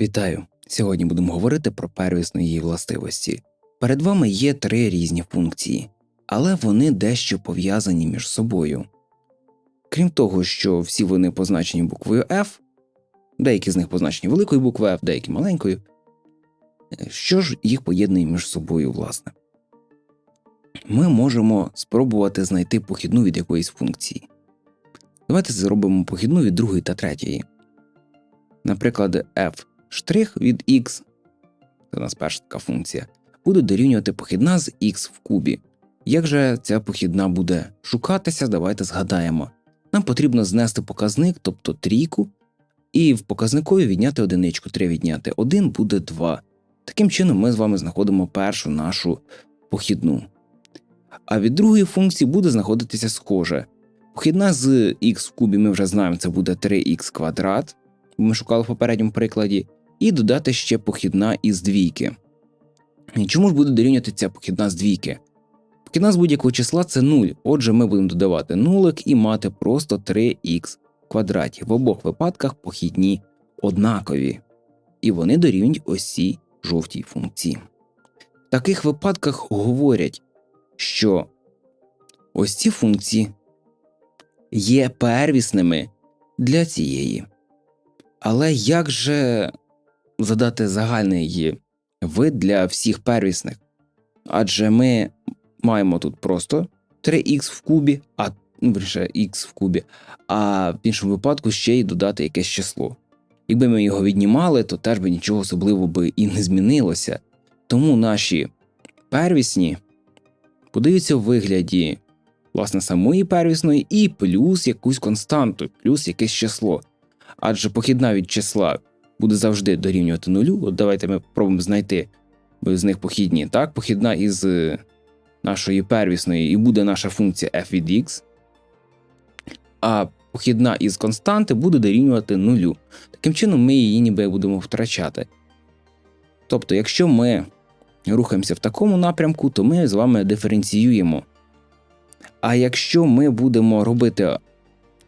Вітаю! Сьогодні будемо говорити про первісну її властивості. Перед вами є три різні функції, але вони дещо пов'язані між собою. Крім того, що всі вони позначені буквою F, деякі з них позначені великою буквою F, деякі маленькою. Що ж їх поєднує між собою, власне? Ми можемо спробувати знайти похідну від якоїсь функції. Давайте зробимо похідну від другої та третьої. Наприклад, f' від x, це у нас перша така функція, буде дорівнювати похідна з x в кубі. Як же ця похідна буде шукатися, давайте згадаємо. Нам потрібно знести показник, тобто трійку, і в показникові відняти одиничку, 3 відняти 1 буде 2. Таким чином, ми з вами знаходимо першу нашу похідну. А від другої функції буде знаходитися схоже. Похідна з x в кубі ми вже знаємо, це буде 3х квадрат, ми шукали в попередньому прикладі, і додати ще похідна із двійки. Чому ж буде дорівнювати ця похідна з двійки? Похідна з будь-якого числа це 0, отже, ми будемо додавати нулик і мати просто 3х квадраті. В обох випадках похідні однакові, і вони дорівнюють ось цій жовтій функції. В таких випадках говорять, що ось ці функції є первісними для цієї. Але як же задати загальний вид для всіх первісних? Адже ми маємо тут просто 3х в кубі, а ну, більше х в кубі, а в іншому випадку ще й додати якесь число. Якби ми його віднімали, то теж би нічого особливого би і не змінилося. Тому наші первісні подаються в вигляді власне самої первісної і плюс якусь константу, плюс якесь число. Адже похідна від числа буде завжди дорівнювати нулю. От давайте ми пробуємо знайти з них похідні. Так, похідна із е, нашої первісної і буде наша функція f від x, а похідна із константи буде дорівнювати нулю. Таким чином, ми її ніби будемо втрачати. Тобто, якщо ми рухаємося в такому напрямку, то ми з вами диференціюємо. А якщо ми будемо робити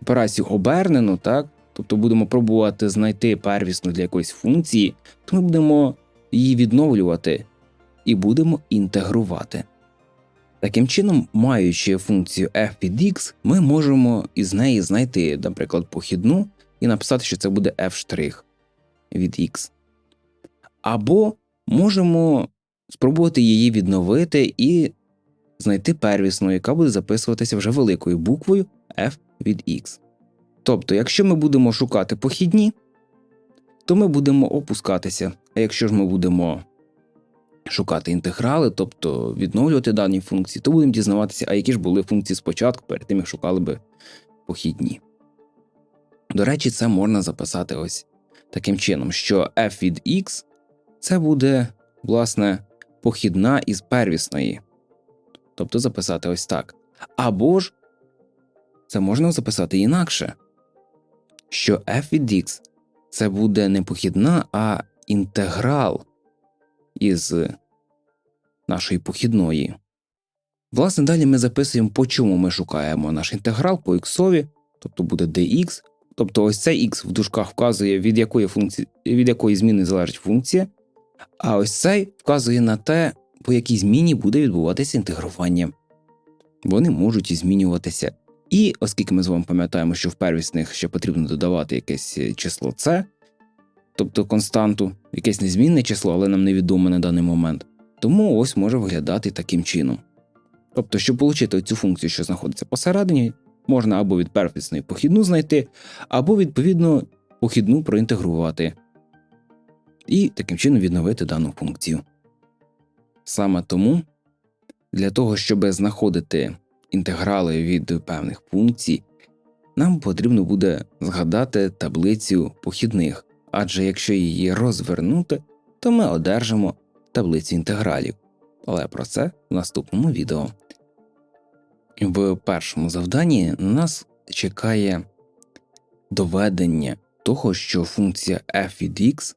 операцію обернену, так, тобто будемо пробувати знайти первісну для якоїсь функції, то ми будемо її відновлювати і будемо інтегрувати. Таким чином, маючи функцію f від x, ми можемо із неї знайти, наприклад, похідну і написати, що це буде f' від x. Або можемо спробувати її відновити і знайти первісну, яка буде записуватися вже великою буквою f від x. Тобто, якщо ми будемо шукати похідні, то ми будемо опускатися. А якщо ж ми будемо шукати інтеграли, тобто відновлювати дані функції, то будемо дізнаватися, а які ж були функції спочатку, перед тим як шукали би похідні. До речі, це можна записати ось таким чином, що f від x це буде, власне, похідна із первісної. Тобто записати ось так. Або ж це можна записати інакше, що f від x це буде не похідна, а інтеграл із нашої похідної. Власне, далі ми записуємо, по чому ми шукаємо наш інтеграл по іксові, тобто буде dx, тобто ось цей x в дужках вказує, від якої функції, від якої зміни залежить функція, а ось цей вказує на те, по якій зміні буде відбуватися інтегрування. Вони можуть і змінюватися. І оскільки ми з вами пам'ятаємо, що в первісних ще потрібно додавати якесь число c, тобто константу, якесь незмінне число, але нам невідоме на даний момент, тому ось може виглядати таким чином. Тобто, щоб отримати цю функцію, що знаходиться посередині, можна або від первісної похідну знайти, або, відповідно, похідну проінтегрувати, і таким чином відновити дану функцію. Саме тому для того, щоб знаходити інтеграли від певних функцій, нам потрібно буде згадати таблицю похідних, адже якщо її розвернути, то ми одержимо таблицю інтегралів. Але про це в наступному відео. В першому завданні нас чекає доведення того, що функція f від x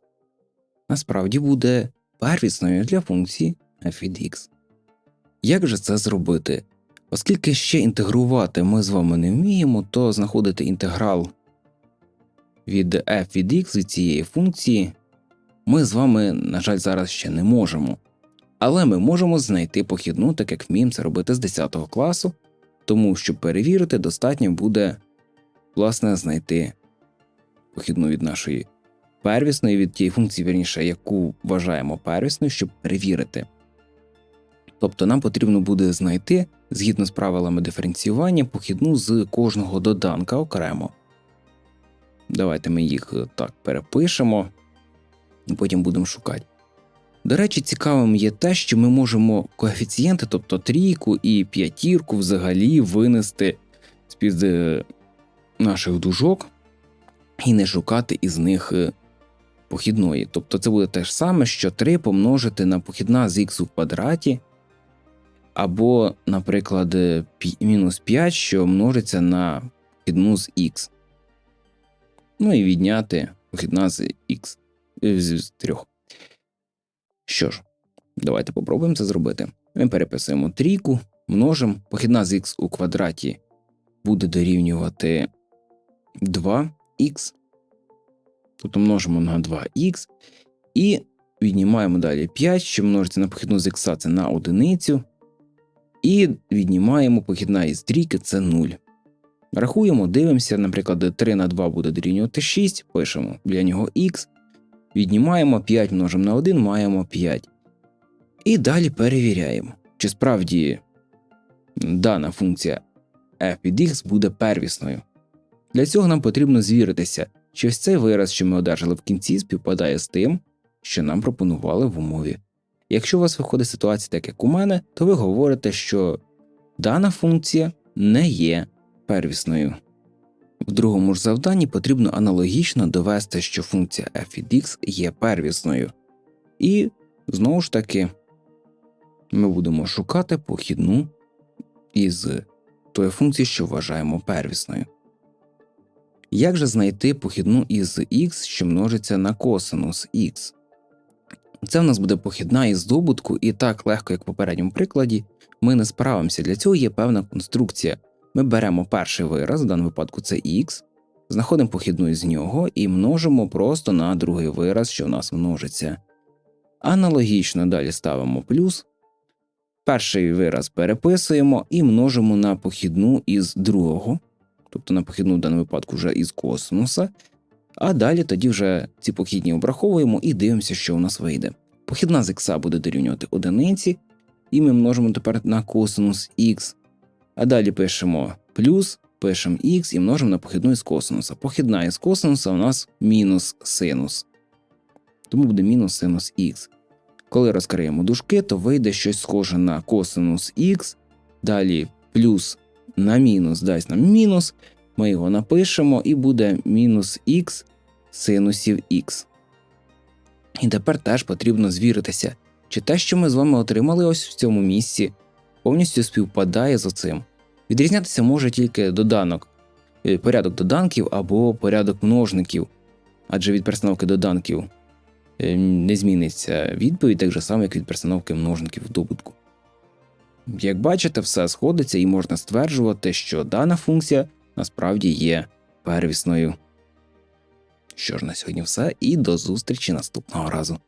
насправді буде первісною для функції f від x. Як же це зробити? Оскільки ще інтегрувати ми з вами не вміємо, то знаходити інтеграл від f від x від цієї функції ми з вами, на жаль, зараз ще не можемо. Але ми можемо знайти похідну, так як вміємо це робити з 10 класу, тому щоб перевірити, достатньо буде власне знайти похідну від нашої первісної, від тієї функції, вірніше, яку вважаємо первісною, щоб перевірити. Тобто нам потрібно буде знайти, згідно з правилами диференціювання, похідну з кожного доданка окремо. Давайте ми їх е, так перепишемо і потім будемо шукати. До речі, цікавим є те, що ми можемо коефіцієнти, тобто трійку і п'ятірку, взагалі винести з-під е, наших дужок і не шукати із них е, похідної. Тобто це буде те ж саме, що 3 помножити на похідна з х у квадраті, або, наприклад, мінус 5, що множиться на похідну з х. Ну і відняти похідна з х е, з з трьох. Що ж, давайте попробуємо це зробити. Ми переписуємо трійку, множимо, похідна з х у квадраті буде дорівнювати 2х, тобто множимо на 2х, і віднімаємо далі 5, що множиться на похідну з х це на одиницю, і віднімаємо похідна із трійки це 0. Рахуємо, дивимося, наприклад, 3 на 2 буде дорівнювати 6, пишемо для нього х, віднімаємо 5 множимо на 1, маємо 5. І далі перевіряємо, чи справді дана функція f від x буде первісною. Для цього нам потрібно звіритися, чи ось цей вираз, що ми одержали в кінці, співпадає з тим, що нам пропонували в умові. Якщо у вас виходить ситуація так, як у мене, то ви говорите, що дана функція не є первісною. В другому ж завданні потрібно аналогічно довести, що функція f від x є первісною. І знову ж таки ми будемо шукати похідну із тої функції, що вважаємо первісною. Як же знайти похідну із x, що множиться на косинус x? Це в нас буде похідна із здобутку, і так легко, як в попередньому прикладі, ми не справимося. Для цього є певна конструкція. Ми беремо перший вираз, в даному випадку це x, знаходимо похідну із нього і множимо просто на другий вираз, що в нас множиться. Аналогічно далі ставимо плюс. Перший вираз переписуємо і множимо на похідну із другого, тобто на похідну в даному випадку вже із косинуса. А далі тоді вже ці похідні обраховуємо і дивимося, що у нас вийде. Похідна з х буде дорівнювати одиниці, і ми множимо тепер на косинус х. А далі пишемо плюс, пишемо х і множимо на похідну із косинуса. Похідна із косинуса у нас мінус синус. Тому буде мінус синус х. Коли розкриємо дужки, то вийде щось схоже на косинус х, далі плюс на мінус дасть нам мінус, ми його напишемо і буде мінус х синусів х. І тепер теж потрібно звіритися, чи те, що ми з вами отримали ось в цьому місці, повністю співпадає з оцим. Відрізнятися може тільки доданок, е, порядок доданків або порядок множників, адже від перестановки доданків е, не зміниться відповідь так же само, як від перестановки множників в добутку. Як бачите, все сходиться і можна стверджувати, що дана функція насправді є первісною. Що ж на сьогодні все, і до зустрічі наступного разу.